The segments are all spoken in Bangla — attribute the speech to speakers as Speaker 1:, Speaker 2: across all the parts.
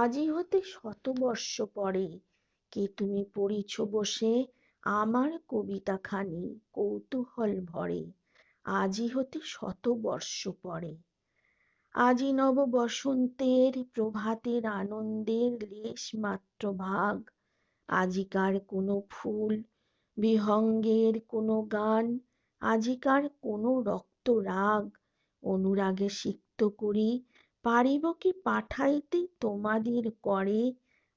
Speaker 1: আজই হতে শতবর্ষ পরে কে তুমি পড়িছ বসে আমার কবিতাখানি কৌতূহল ভরে। আজই হতে শতবর্ষ পরে। আজি নব বসন্তের প্রভাতের আনন্দের লেশ মাত্র ভাগ। আজিকার কোনো ফুল, বিহঙ্গের কোনো গান, আজিকার কোনো রক্ত রাগ। অনুরাগে সিক্ত করি পারিব কি পাঠাইতে? তোমাদের করে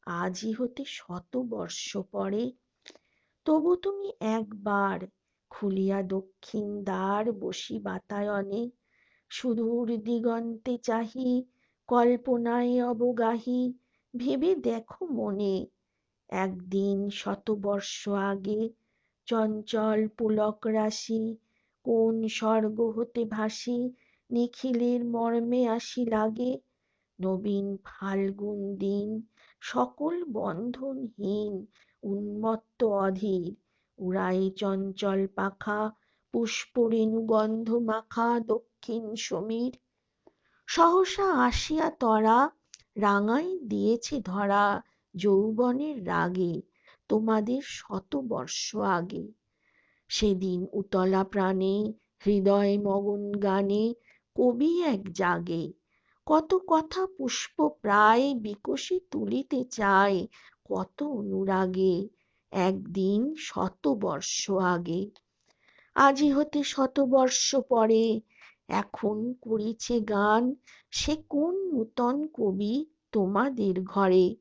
Speaker 1: আজই হতে শত বর্ষ পরে। তবু তুমি একবার খুলিয়া দক্ষিণ দ্বার বসি বাতায়নে। সুদূর দিগন্তে চাহি, কল্পনায় অবগাহি। ভেবে দেখো মনে, একদিন শতবর্ষ আগে চঞ্চল পুলক রাশি কোন স্বর্গ হতে ভাসি। নিখিলের মর্মে আসি লাগে। নবীন ফাল্গুন দিন, সকল বন্ধনহীন, উন্মত্ত অধীর। উড়াই চঞ্চল পাখা, পুষ্পরেণু গন্ধ মাখা দক্ষিণ সমীর। সহসা আসিয়া তরা, রাঙাই দিয়েছে ধরা যৌবনের রাগে, তোমাদের শত বর্ষ আগে। সেদিন উতলা প্রাণে, হৃদয় মগন গানে কবি এক জাগে। কত কথা পুষ্প প্রায় বিকশি তুলিতে চায়, কত অনুরাগে একদিন শত বর্ষ আগে। আজি হতে শত বর্ষ পরে এখন করিছে গান, সে কোন নূতন কবি তোমাদের ঘরে?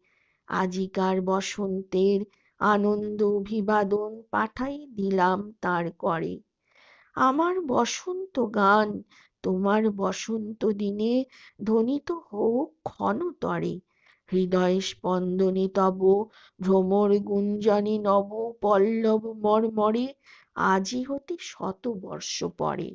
Speaker 1: আজিকার বসন্তের আনন্দ অভিবাদন পাঠাই দিলাম তার করে। আমার বসন্ত গান তোমার বসন্ত দিনে ধ্বনিত হোক ক্ষণতরে হৃদয় স্পন্দনে তব ভ্রমর গুঞ্জনে নব পল্লব মর্মরে আজি হতে শত বর্ষ পরে।